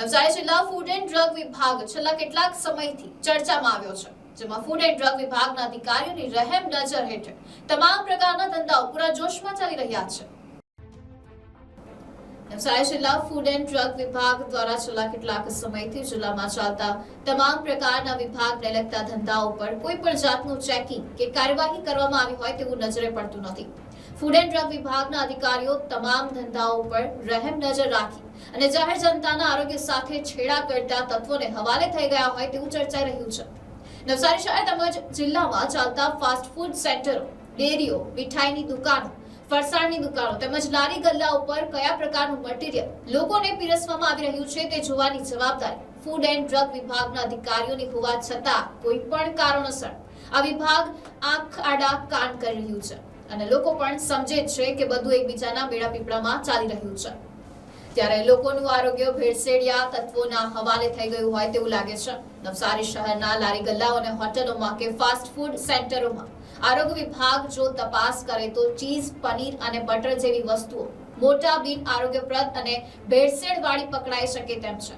નવસારી જિલ્લા food and drug વિભાગ છેલ્લા કેટલાક સમયથી ચર્ચામાં આવ્યો છે, જેમાં ફૂડ એન્ડ ડ્રગ વિભાગના અધિકારીઓની રહેમ નજર હેઠળ તમામ પ્રકારના ધંધાઓ પૂરા જોશમાં ચાલી રહ્યા છે. નવસારી જિલ્લા ફૂડ એન્ડ ડ્રગ વિભાગ દ્વારા છેલ્લા કેટલાક સમયથી જિલ્લામાં ચાલતા તમામ પ્રકારના વિભાગને લગતા ધંધાઓ પર કોઈ પણ જાતનું ચેકિંગ કે કાર્યવાહી કરવામાં આવી હોય તેવું નજરે પડતું નથી. ફૂડ એન્ડ ડ્રગ વિભાગના અધિકારીઓ તમામ ધંધાઓ પર રહેમ નજર રાખી અને જાહેર જનતાના આરોગ્ય સાથે છેડા કરતા તત્વોને હવાલે થઈ ગયા હોય તેવું ચર્ચાઈ રહ્યું છે નવસારી શહેર તેમજ જિલ્લામાં ચાલતા ફાસ્ટ ફૂડ સેન્ટરો ડેરીઓ મીઠાઈની દુકાનો ફરસાણની દુકાનો તેમજ લારી ગલ્લા ઉપર કયા પ્રકારનું મટીરીયલ લોકોને પીરસવામાં આવી રહ્યું છે તે જોવાની જવાબદારી ફૂડ એન્ડ ડ્રગ વિભાગના અધિકારીઓની હોવા છતાં કોઈ પણ કારણોસર આ વિભાગ આંખ આડા કાન કરી રહ્યું છે અને લોકો પણ સમજે છે કે બધું એકબીજાના બેડા પીપળામાં ચાલી રહ્યું છે. ત્યારે લોકોનું આરોગ્ય ભેળસેળિયા તત્વોના હવાલે થઈ ગયું હોય તેવું લાગે છે. નવસારી શહેરના લારી ગલ્લાઓ અને હોટલોમાં કે ફાસ્ટ ફૂડ સેન્ટરોમાં આરોગ્ય વિભાગ જો તપાસ કરે તો ચીઝ, પનીર અને બટર જેવી વસ્તુઓ મોટા બિન આરોગ્યપ્રદ અને ભેળસેળ વાળી પકડાઈ શકે તેમ છે.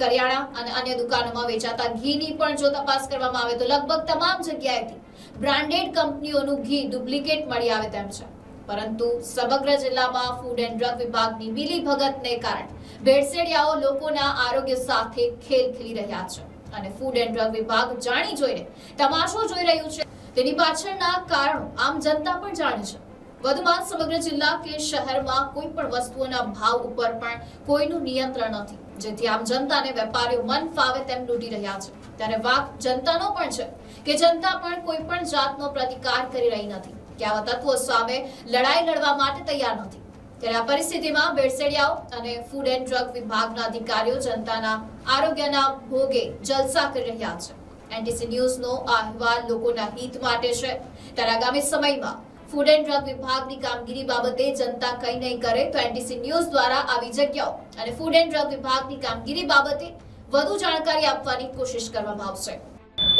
કરિયાણા અને અન્ય દુકાનોમાં વેચાતા ઘીની પણ જો તપાસ કરવામાં આવે તો લગભગ તમામ જગ્યાએથી બ્રાન્ડેડ કંપનીઓનું ઘી ડુપ્લિકેટ મળી આવે તેમ છે. પરંતુ સમગ્ર જિલ્લામાં ફૂડ એન્ડ ડ્રગ વિભાગની મિલી ભગતને કારણે ભેળસેડિયાઓ લોકોના આરોગ્ય સાથે ખેલ ખેલી રહ્યા છે. અને ફૂડ એન્ડ ડ્રગ વિભાગ જાણી જોઈને તમાશો જોઈ રહ્યું છે. તેની પાછળના કારણો આમ જનતા પણ જાણે છે. વધુમાં સમગ્ર જિલ્લા કે શહેરમાં કોઈ પણ વસ્તુઓના ભાવ ઉપર પણ કોઈનું નિયંત્રણ નથી. જેથી આમ જનતાને વેપારીઓ મન ફાવે તેમ લૂંટી રહ્યા છે. ત્યારે વાક જનતાનો પણ છે. કે જનતા પણ કોઈ પણ જાતનો પ્રતિકાર કરી રહી નથી. કે આવા તત્વો સામે લડાઈ લડવા માટે તૈયાર નથી. ત્યારે આ પરિસ્થિતિમાં બેડસેડિયાઓ અને ફૂડ એન્ડ ડ્રગ વિભાગના અધિકારીઓ જનતાના આરોગ્યના ભોગે જલસા કરી રહ્યા છે. એનટીસી ન્યૂઝનો આ અહેવાલ લોકોના હિત માટે છે. ત્યારે આગામી સમયમાં ફૂડ એન્ડ ડ્રગ વિભાગની કામગીરી બાબતે જનતા કંઈ નહીં કરે તો એનટીસી ન્યૂઝ દ્વારા આવી જગ્યાઓ અને ફૂડ એન્ડ ડ્રગ વિભાગની કામગીરી બાબતે વધુ જાણકારી આપવાની કોશિશ કરવામાં આવશે.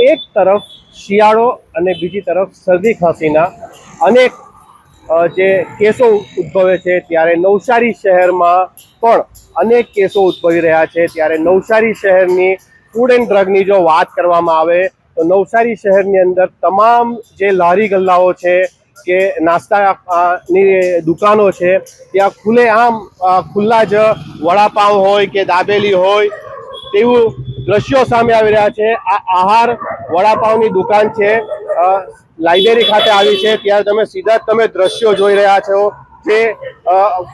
એક તરફ શિયાળો અને બીજી તરફ શરદી ખાંસીના અનેક જે કેસો ઉદ્ભવે છે, ત્યારે નવસારી શહેરમાં પણ અનેક કેસો ઉદ્ભવી રહ્યા છે. ત્યારે નવસારી શહેરની ફૂડ એન્ડ ડ્રગની જો વાત કરવામાં આવે, તો નવસારી શહેરની અંદર તમામ જે લારી ગલ્લાઓ છે, કે નાસ્તાની દુકાનો છે, ત્યાં ખુલ્લેઆમ આમ ખુલ્લા જ વડાપાઉં હોય કે દાબેલી હોય, તેવું દ્રશ્યો સામે આવી રહ્યા છે. આ આહાર વડાપાવની દુકાન છે. લાઇબ્રેરી ખાતે આવી છે. ત્યારે તમે સીધા તમે દ્રશ્યો જોઈ રહ્યા છો જે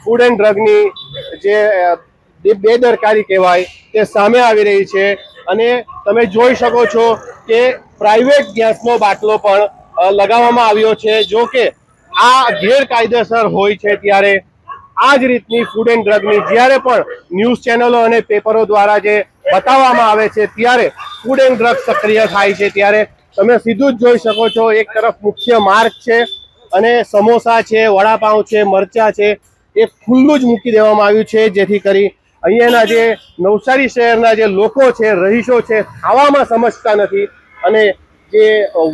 ફૂડ એન્ડ ડ્રગની જે બેદરકારી કહેવાય તે સામે આવી રહી છે. અને તમે જોઈ શકો છો કે પ્રાઇવેટ ગેસનો બાટલો પણ લગાવવામાં આવ્યો છે. જો કે આ ગેરકાયદેસર હોય છે ત્યારે. આ જ રીતની ફૂડ એન્ડ ડ્રગની જ્યારે પણ ન્યૂઝ ચેનલો અને પેપરો દ્વારા જે બતાવવામાં આવે છે ત્યારે ફૂડ એન્ડ ડ્રગ સક્રિય થાય છે ત્યારે તમે સીધું જ જોઈ શકો છો, એક તરફ મુખ્ય માર્ગ છે અને સમોસા છે, વડાપાઉં છે, મરચા છે, એ ખુલ્લું જ મૂકી દેવામાં આવ્યું છે, જેથી કરી અહીંયાના જે નવસારી શહેરના જે લોકો છે, રહીશો છે, ખાવામાં સમજતા નથી. અને જે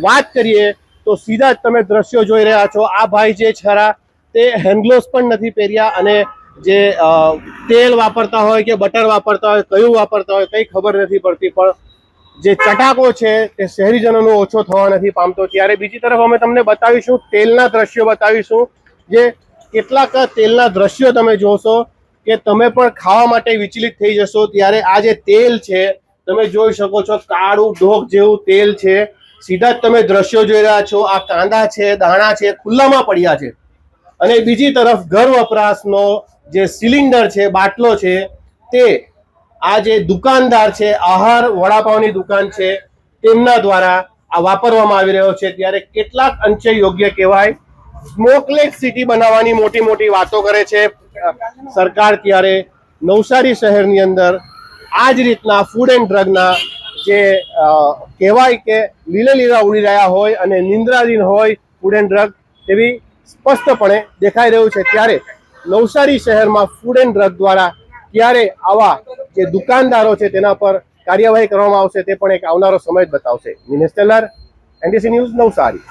વાત કરીએ તો સીધા જ તમે દ્રશ્યો જોઈ રહ્યા છો, આ ભાઈ જે છરા તે હેન્ડગ્લોવ્સ પણ નથી પહેર્યા અને જે તેલ વાપરતા હોય કે બટર વાપરતા હોય, કયું વાપરતા હોય, કંઈ ખબર નથી પડતી, પણ જે ચટાકો છે તે શહેરીજનોનો ઓછો થવા નથી પામતો. ત્યારે બીજી તરફ અમે તમને બતાવીશું, તેલના દ્રશ્યો બતાવીશું, જે કેટલાક તેલના દ્રશ્યો તમે જોશો કે તમે પણ ખાવા માટે વિચલિત થઈ જશો. ત્યારે આ જે તેલ છે, તમે જોઈ શકો છો, કાળું ઢોક જેવું તેલ છે. સીધા જ તમે દ્રશ્યો જોઈ રહ્યા છો. આ કાંદા છે, દાણા છે, ખુલ્લામાં પડ્યા છે. અને બીજી તરફ ઘર વપરાશનો જે સિલિન્ડર છે, બાટલો છે, તે આ જે દુકાનદાર છે, આહાર વડાપાવની દુકાન છે, તેમના દ્વારા આ વાપરવામાં આવી રહ્યો છે. ત્યારે કેટલાક અંશે યોગ્ય કહેવાય. સ્મોકલેસ સિટી બનાવવાની મોટી મોટી વાતો કરે છે. સરકાર ત્યારે નવસારી શહેરની અંદર આ જ રીતના ફૂડ એન્ડ ડ્રગના જે કહેવાય કે લીલે લીલા ઉડી રહ્યા હોય અને નિંદ્રાધીન હોય ફૂડ એન્ડ ડ્રગ તેવી સ્પષ્ટપણે દેખાઈ રહ્યું છે. ત્યારે નવસારી શહેરમાં ફૂડ એન્ડ ડ્રગ દ્વારા ક્યારે આવા જે દુકાનદારો છે તેના પર કાર્યવાહી કરવામાં આવશે તે પણ એક આવનારો સમય જ બતાવશે. Minesh NDC news Navsari.